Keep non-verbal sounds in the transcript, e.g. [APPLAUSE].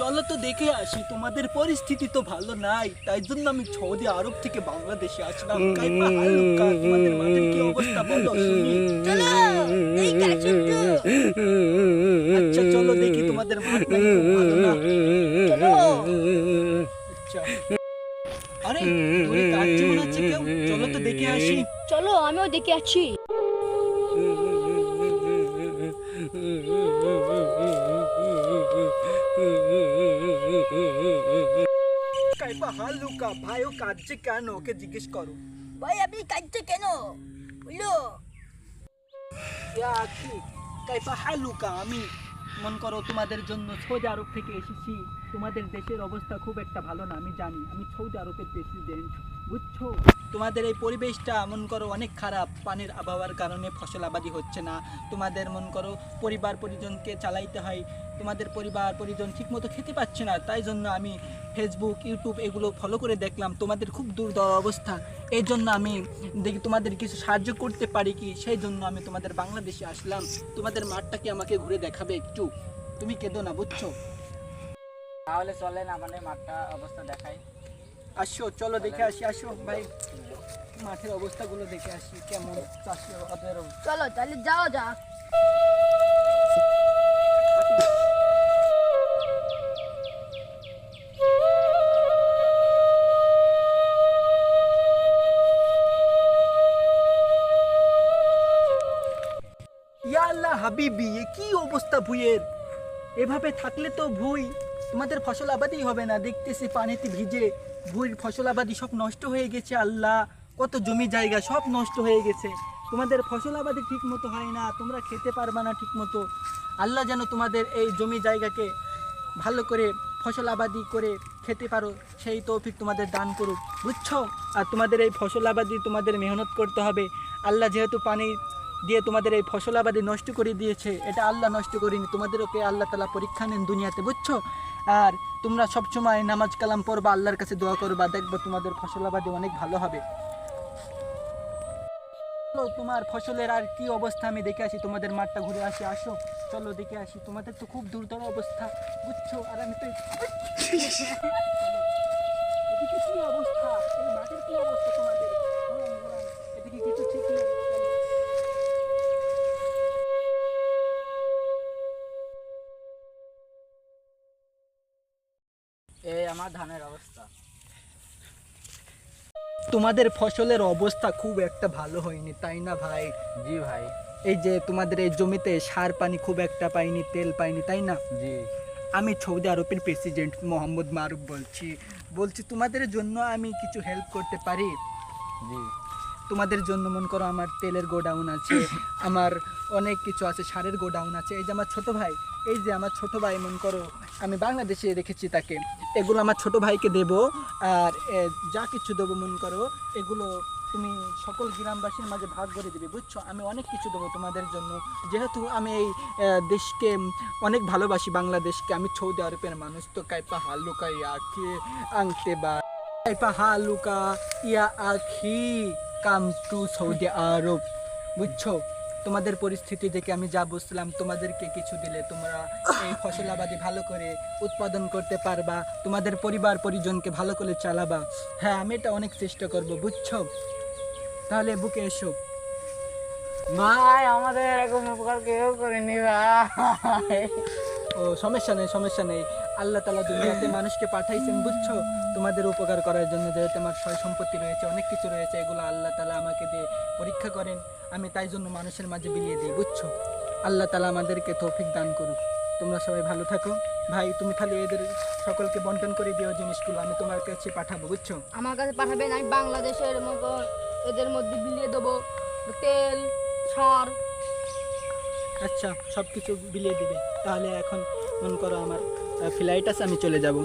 চলো তো দেখে আসি তোমাদের পরিস্থিতি তো ভালো নাই তাই জন্য আমি সৌদি আরব থেকে বাংলাদেশে আসলাম। হালুকা তোমাদের মাঠের কি অবস্থা বলো শুনি। চলো আচ্ছা চলো দেখি তোমাদের মাঠ নাই খুব ভালো না। আচ্ছা। আরে কাটছে চলো তো দেখে আসি। চলো আমিও দেখে আছি ভাই ও কাটছে কেন? ওকে জিজ্ঞেস করো। ভাই আপনি কাঁদছে কেন? ইয়া কাইফা হালুকা আমি মন করো তোমাদের জন্য সৌদি আরব থেকে এসেছি। তোমাদের দেশের অবস্থা খুব একটা ভালো না আমি জানি। আমি সৌদি আরবের প্রেসিডেন্ট বুঝছ? তোমাদের এই পরিবেশটা মন করো অনেক খারাপ। পানির আবহাওয়ার কারণে ফসল আবাদি হচ্ছে না। তোমাদের মন করো পরিবার পরিজনকে চালাইতে হয়। তোমাদের পরিবার পরিজন ঠিকমতো খেতে পাচ্ছে না। তাই জন্য আমি ফেসবুক ইউটিউব এগুলো ফলো করে দেখলাম। তোমাদের খুব দুর্দর অবস্থা। এই জন্য আমি দেখি তোমাদের কিছু সাহায্য করতে পারি কি? সেই জন্য আমি তোমাদের বাংলাদেশে আসলাম। তোমাদের মাঠটা কি আমাকে ঘুরে দেখাবে একটু? তুমি কেঁদো না বুঝছ? তাহলে চলেন আমাদের মাঠটা অবস্থা দেখাই। আসো চলো দেখে আসি আসো ভাই। মাঠের অবস্থাগুলো দেখে আসি কেমন চাষের চলো তাহলে যাও যাক হাবিবি, এ কি অবস্থা ভুইয়ের? এভাবে থাকলে তো ভুই। তোমাদের ফসল আবাদি হবে না, দেখতেছি পানিতে ভিজে। ভুইয়ের ফসল আবাদি সব নষ্ট হয়ে গেছে, আল্লাহ। কত জমি জায়গা সব নষ্ট হয়ে গেছে। তোমাদের ফসল আবাদি ঠিক মতো হয় না, তোমরা খেতে পারবে না ঠিক মতো আল্লাহ যেন তোমাদের এই জমি জায়গাকে ভালো করে ফসল আবাদি করে খেতে পারো, সেই তৌফিক তোমাদের দান করুক। বুঝছ? আর তোমাদের এই ফসল আবাদি তোমাদের মেহনত করতে হবে। আল্লাহ যেহেতু পানি দিয়ে তোমাদের এই ফসল আবাদি নষ্ট করে দিয়েছে। এটা আল্লাহ নষ্ট করিনি। তোমাদেরকে আল্লাহ তালা পরীক্ষা নেন দুনিয়াতে বুঝছ? আর তোমরা সবসময় নামাজ কালাম পড়বা আল্লাহর কাছে দোয়া করবা দেখব তোমাদের ফসল আবাদি অনেক ভালো হবে। চলো, তোমার ফসলের আর কি অবস্থা? আমি দেখে আসি তোমাদের মাঠটা ঘুরে আসি আসো। চলো দেখে আসি। তোমাদের তো খুব দুর্ধর অবস্থা বুঝছ? আর আমি তো [LAUGHS] কি অবস্থা? এই মাঠের কি অবস্থা তোমাদের? আমার ধানের অবস্থা। তোমাদের ফসলের অবস্থা খুব একটা ভালো হয়নি তাই না ভাই? জি ভাই। এই যে তোমাদের এই জমিতে সার পানি খুব একটা পাইনি তেল পাইনি তাই না? জি। আমি সৌদি আরবের প্রেসিডেন্ট মোহাম্মদ মারুফ বলছি। বলছি তোমাদের জন্য আমি কিছু হেল্প করতে পারি? জি। তোমাদের জন্য মন করো আমার তেলের গোডাউন আছে আমার অনেক কিছু আছে সারের গোডাউন আছে। এই যে আমার ছোট ভাই এই যে আমার ছোট ভাই, মন করো, আমি বাংলাদেশে রেখেছি তাকে। এগুলো আমার ছোট ভাইকে দেব, আর যা কিছু দেবো, মন করো, এগুলো তুমি সকল গ্রামবাসীর মাঝে ভাগ করে দিবে, বুঝছ? আমি অনেক কিছু দেবো তোমাদের জন্য। যেহেতু আমি এই দেশকে অনেক ভালোবাসি, বাংলাদেশকে, আমি সৌদি আরবের মানুষ তো, কাইপা হালুকা ইয়াকে আংতে বা, কাইপা হালুকা ইয়া আখি কাম টু সৌদি আরব, বুঝছ? তোমাদের পরিস্থিতি দেখে আমি যা বুঝলাম, তোমাদেরকে কিছু দিলে তোমরা এই ফসল আবাদি ভালো করে উৎপাদন করতে পারবা, তোমাদের পরিবার পরিজনকে ভালো করে চালাবা। হ্যাঁ আমি এটা অনেক চেষ্টা করব, বুঝছ? তাহলে বুকে এসো। ভাই, আমাদের এরকম উপকার কেউ করেনি ভাই। ও, সমস্যা নেই সমস্যা নেই। আল্লাহ তালা দুনিয়াতে মানুষকে পাঠাইছেন, বুঝছ? তোমাদের উপকার করার জন্য যেহেতু আমার সয় সম্পত্তি রয়েছে, অনেক কিছু রয়েছে, এগুলো আল্লাহ তালা আমাকে দিয়ে পরীক্ষা করেন। আমি তাই জন্য মানুষের মাঝে বিলিয়ে দিই, বুঝছ? আল্লাহ তালা আমাদেরকে তৌফিক দান করুক। তোমরা সবাই ভালো থাকো। ভাই, তুমি খালি এদের সকলকে বন্টন করে দিও জিনিসগুলো, আমি তোমার কাছে পাঠাবো, বুঝছ? আমার কাছে পাঠাবেন, আমি বাংলাদেশের মতো এদের মধ্যে বিলিয়ে দেবো। তেল, সার আচ্ছা সব কিছু বিলিয়ে দেবে। তাহলে এখন মন করো আমার ফ্লাইট আছে, আমি চলে যাব।